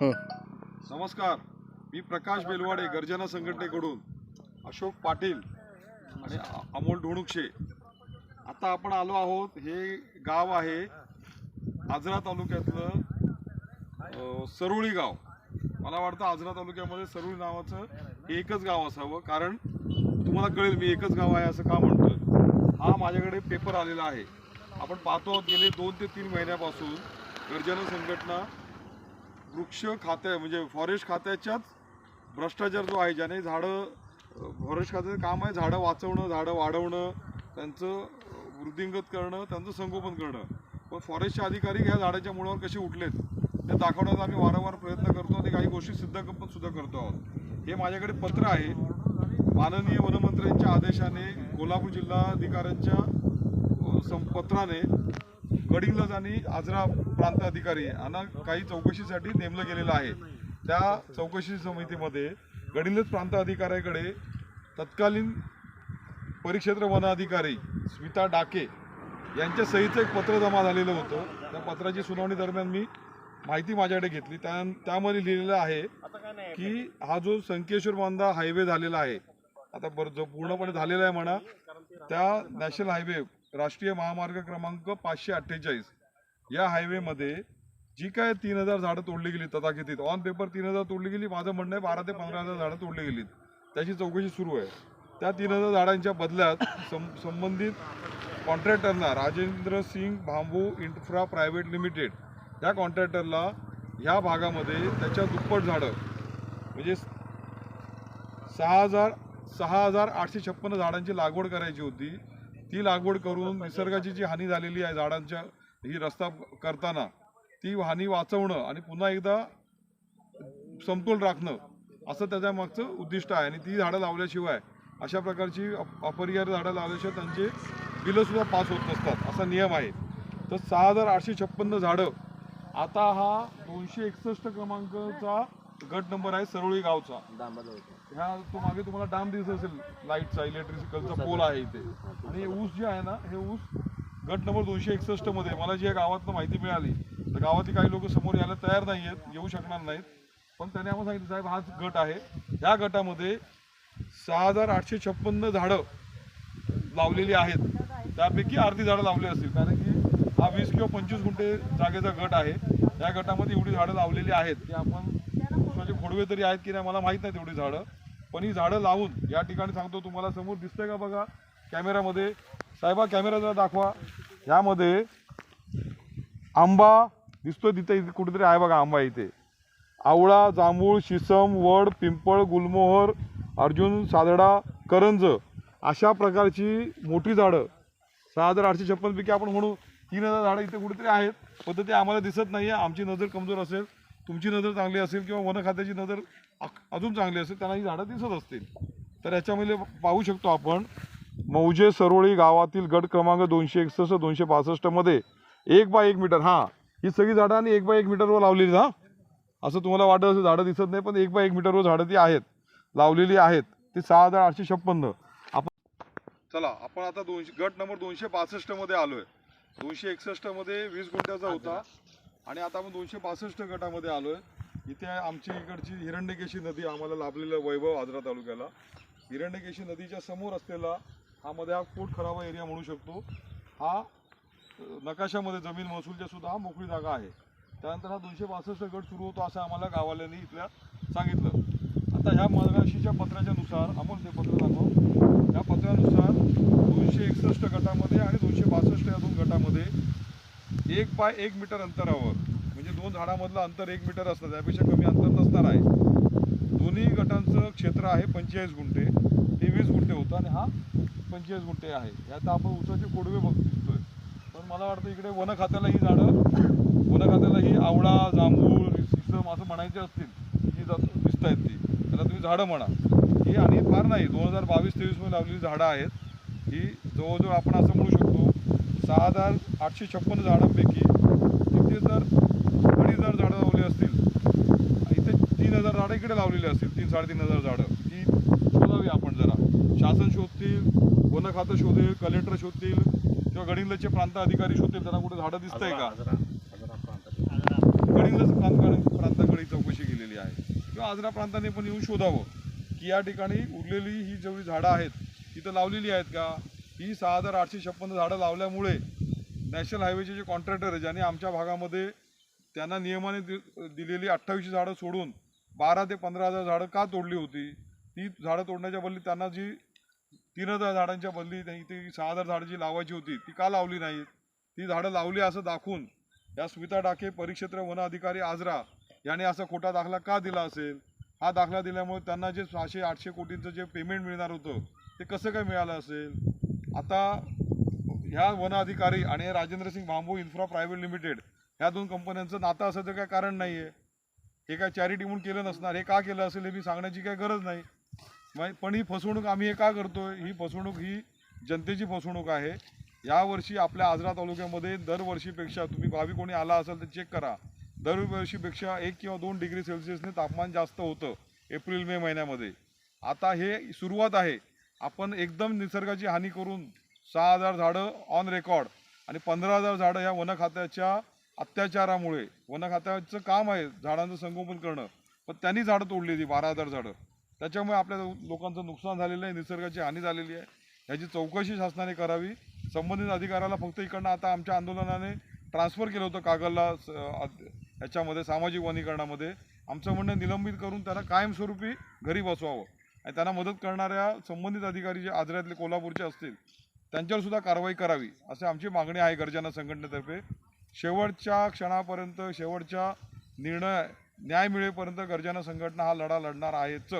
नमस्कार मी प्रकाश बेलवाडे गर्जना संघटनेकडून अशोक पाटील आणि अमोल ढोणुक्षे आता आपण आलो आहोत हे गाव आहे आजरा तालुक्यातलं सरुळी गाव. मला वाटतं आजरा तालुक्यामध्ये सरुळी नावाचं हे एकच गाव असावं कारण तुम्हाला कळेल मी एकच गाव आहे असं का म्हणतो हा माझ्याकडे पेपर आलेला आहे. आपण पाहतो आहोत गेले दोन ते तीन महिन्यापासून गर्जना संघटना वृक्ष खात्या म्हणजे फॉरेस्ट खात्याच्याच भ्रष्टाचार जो आहे ज्याने झाडं फॉरेस्ट खात्याचं काम आहे झाडं वाचवणं झाडं वाढवणं त्यांचं वृद्धिंगत करणं त्यांचं संगोपन करणं. पण फॉरेस्टचे अधिकारी ह्या झाडाच्या मुळावर कसे उठलेत ते दाखवण्याचा आम्ही वारंवार प्रयत्न करतो आणि काही गोष्टी सिद्ध पण सुद्धा करतो आहोत. हे माझ्याकडे पत्र आहे. माननीय वनमंत्र्यांच्या आदेशाने कोल्हापूर जिल्हाधिकाऱ्यांच्या सं पत्राने गडिंग्लज आणि आजरा प्रांत अधिकारी यांना काही चौकशीसाठी नेमलं गेलेलं आहे. त्या चौकशी समितीमध्ये गडिंग्लज प्रांत अधिकाऱ्याकडे तत्कालीन परिक्षेत्र वन अधिकारी स्मिता डाके यांच्या सहीचं एक पत्र जमा झालेलं होतं. त्या पत्राची सुनावणी दरम्यान मी माहिती माझ्याकडे घेतली. त्या त्यामध्ये लिहिलेलं आहे की हा जो संकेश्वर बांधा हायवे झालेला आहे आता बरं जो पूर्णपणे झालेला आहे म्हणा त्या नॅशनल हायवे राष्ट्रीय महामार्ग क्रमांक पाचशे अठ्ठेचाळीस. या हायवेमध्ये जी काय तीन हजार झाडं तोडली गेली तथाकथित. ऑन पेपर तीन हजार तोडली गेली. माझं म्हणणं आहे बारा ते पंधरा हजार झाडं तोडली गेलीत. त्याची चौकशी सुरू आहे. त्या तीन हजार झाडांच्या बदल्यात सं संबंधित कॉन्ट्रॅक्टरला Rajendra Singh bamboo infra private limited या कॉन्ट्रॅक्टरला ह्या भागामध्ये त्याच्या दुप्पट झाडं म्हणजे सहा हजार सहा हजार आठशे छप्पन्न झाडांची लागवड करायची होती. ती लागवड करून निसर्गाची जी हानी झालेली आहे झाडांच्या ही रस्ता करताना ती हानी वाचवणं आणि पुन्हा एकदा समतोल राखणं असं त्याच्या मागचं उद्दिष्ट आहे. आणि ती झाडं लावल्याशिवाय अशा प्रकारची अप- अपरिहार्य झाडं लावल्याशिवाय त्यांचे बिलंसुद्धा पास होत नसतात असा नियम आहे. तर सहा हजार आठशे छप्पन्न झाडं आता हा दोनशे एकसष्ट क्रमांकाचा गट नंबर आहे सरोळी गावचा. ह्या तो मागे तुम्हाला डाम दिसत असेल लाईटचा इलेक्ट्रिसिकलचा पोल आहे इथे. आणि हे ऊस जे आहे ना हे ऊस गट नंबर दोनशे एकसष्टमध्ये मला जी या गावातनं माहिती मिळाली तर गावातील काही लोक समोर यायला तयार नाही आहेत येऊ शकणार नाहीत. पण त्याने आम्हाला सांगितलं साहेब हाच गट आहे. या गटामध्ये सहा हजार आठशे छप्पन्न झाडं लावलेली आहेत. त्यापैकी अर्धी झाडं लावली असतील. कारण की हा वीस किंवा पंचवीस गुंठे जागेचा गट आहे. या गटामध्ये एवढी झाडं लावलेली आहेत. की आपण ऊसाचे खोडवे तरी आहेत की नाही मला माहीत नाही तेवढी झाडं. पण ही झाडं लावून या ठिकाणी सांगतो तुम्हाला समोर दिसतंय का बघा? कॅमेऱ्यामध्ये साहेबा कॅमेरा जरा दाखवा. यामध्ये आंबा दिसतोय तिथे इथे कुठेतरी आहे बघा आंबा इथे. आवळा जांभूळ शिसम वड पिंपळ गुलमोहर अर्जुन सादडा करंज अशा प्रकारची मोठी झाडं. सहा हजार आठशे छप्पन पैकी आपण म्हणू तीन हजार झाडं इथे कुठेतरी आहेत पण ते आम्हाला दिसत नाही आहे आमची नजर कमजोर असेल. तुमची नजर चांगली असेल किंवा वन खात्याची नजर अजून चांगली असेल त्यांना ही झाडं दिसत असतील. तर याच्यामध्ये पाहू शकतो आपण मौजे सरोळी गावातील गट क्रमांक दोनशे एकसष्ट दोनशे पासष्टमध्ये एक बाय एक मीटर हां ही सगळी झाडं आणि एक बाय एक मीटरवर लावलेली हां. असं तुम्हाला वाटत असेल झाडं दिसत नाही पण एक बाय एक मीटरवर झाडं ती आहेत लावलेली आहेत. ती सहा हजार आठशे छप्पन्न. आपण चला आपण आता दोनशे गट नंबर दोनशे पासष्टमध्ये आलो आहे दोनशे एकसष्टमध्ये वीस गुंठ्याचा होता. आणि आता आपण दोनशे बासष्ट गटामध्ये आलोय. इथे आमची इकडची हिरण्यकेशी नदी आम्हाला लाभलेलं वैभव आजरा तालुक्याला. हिरण्यकेशी नदीच्या समोर असलेला हा मध्ये हा पोट खराबा एरिया म्हणू शकतो. हा नकाशामध्ये जमीन महसूलच्या सुद्धा हा मोकळी जागा आहे. त्यानंतर हा दोनशे बासष्ट गट सुरू होतो असं आम्हाला गावाल्यांनी इथल्या सांगितलं. आता ह्या मगाशीच्या पत्राच्या नुसार अमोल ते पत्र दाखव. या पत्र दोनशे एकसष्ट गटामध्ये आणि दोनशे बासष्ट या दोन गटामध्ये एक पाय एक मीटर अंतरावर. म्हणजे दोन झाडामधलं अंतर एक मीटर असतं त्यापेक्षा कमी अंतर नसणार आहे. दोन्ही गटांचं क्षेत्र आहे पंचेचाळीस गुंठे हे वीस गुंठे होतं आणि हा पंचेचाळीस गुंठे आहे. यात आपण उसाचे कोडवे बघ दिसतोय. पण मला वाटतं इकडे वन खात्याला ही झाडं वन खात्याला ही आवळा जांभूळ सिसम असं म्हणायचे असतील ही जात दिसत आहेत ती. त्याला तुम्ही झाडं म्हणा. ही आणि फार नाही दोन हजार बावीस तेवीसमध्ये लावलेली झाडं आहेत. ही जवळजवळ आपण असं म्हणू शकतो सहा हजार आठशे छप्पन्न झाडांपैकी तिथे जर अडीच हजार झाडं लावली असतील इथे तीन हजार झाडं इकडे लावलेली असतील तीन साडेतीन हजार झाडं. ती शोधावी आपण जरा. शासन शोधतील वन खातं शोधेल कलेक्टर शोधतील किंवा गडिंगलचे प्रांत अधिकारी शोधतील. त्यांना कुठे झाडं दिसतंय का? गडिंगलचं प्रांत प्रांताकडे चौकशी केलेली आहे. किंवा आजरा प्रांताने पण येऊन शोधावं की या ठिकाणी उरलेली ही जेवढी झाडं आहेत ती तर लावलेली आहेत का? ही सहा हजार आठशे छप्पन्न झाडं लावल्यामुळे नॅशनल हायवेचे जे कॉन्ट्रॅक्टर आहे ज्यांनी आमच्या भागामध्ये त्यांना नियमाने दि दिलेली अठ्ठावीसशे झाडं सोडून बारा ते पंधरा हजार झाडं का तोडली होती? ती झाडं तोडण्याच्या बदली त्यांना जी तीन हजार झाडांच्या बदली ती सहा हजार झाडं जी लावायची होती ती का लावली नाहीत? ती झाडं लावली असं दाखवून या स्मिता डाके परिक्षेत्र वन अधिकारी आजरा याने असा खोटा दाखला का दिला असेल? हा दाखला दिल्यामुळे त्यांना जे सहाशे आठशे कोटींचं जे पेमेंट मिळणार होतं ते कसं काय मिळालं असेल? आता ह्या वन अधिकारी आणि Rajendrasingh Rajendra Singh bamboo infra private limited ह्या दोन कंपन्यांचं नातं असायचं काय कारण नाही आहे हे काय चॅरिटी म्हणून केलं नसणार हे का केलं असेल हे मी सांगण्याची काही गरज नाही. मा- पण ही फसवणूक आम्ही हे का करतो ही फसवणूक ही जनतेची फसवणूक आहे. यावर्षी आपल्या आजरा तालुक्यामध्ये दरवर्षीपेक्षा तुम्ही गावी कोणी आला असेल तर चेक करा. दरवर्षीपेक्षा एक किंवा दोन डिग्री सेल्सिअसने तापमान जास्त होतं एप्रिल मे महिन्यामध्ये. आता हे सुरुवात आहे. आपण एकदम निसर्गाची हानी करून सहा हजार झाडं ऑन रेकॉर्ड आणि पंधरा हजार झाडं या वन खात्याच्या अत्याचारामुळे वन खात्याचं काम आहे झाडांचं संगोपन करणं पण त्यांनी झाडं तोडली ती बारा हजार झाडं. त्याच्यामुळे आपल्या लोकांचं नुकसान झालेलं आहे निसर्गाची हानी झालेली आहे. ह्याची चौकशी शासनाने करावी. संबंधित अधिकाऱ्याला फक्त इकडनं आता आमच्या आंदोलनाने ट्रान्सफर केलं होतं कागलला स- ह्याच्यामध्ये सामाजिक वनीकरणामध्ये. आमचं म्हणणं निलंबित करून त्यांना कायमस्वरूपी घरी बसवावं. आणि त्यांना मदत करणाऱ्या संबंधित अधिकारी जे आजऱ्यातले कोल्हापूरचे असतील त्यांच्यावर सुद्धा कारवाई करावी अशी आमची मागणी आहे गर्जना संघटनेतर्फे. शेवटच्या क्षणापर्यंत शेवटच्या निर्णय न्याय मिळेपर्यंत गर्जना संघटना हा लढा लढणार आहेच.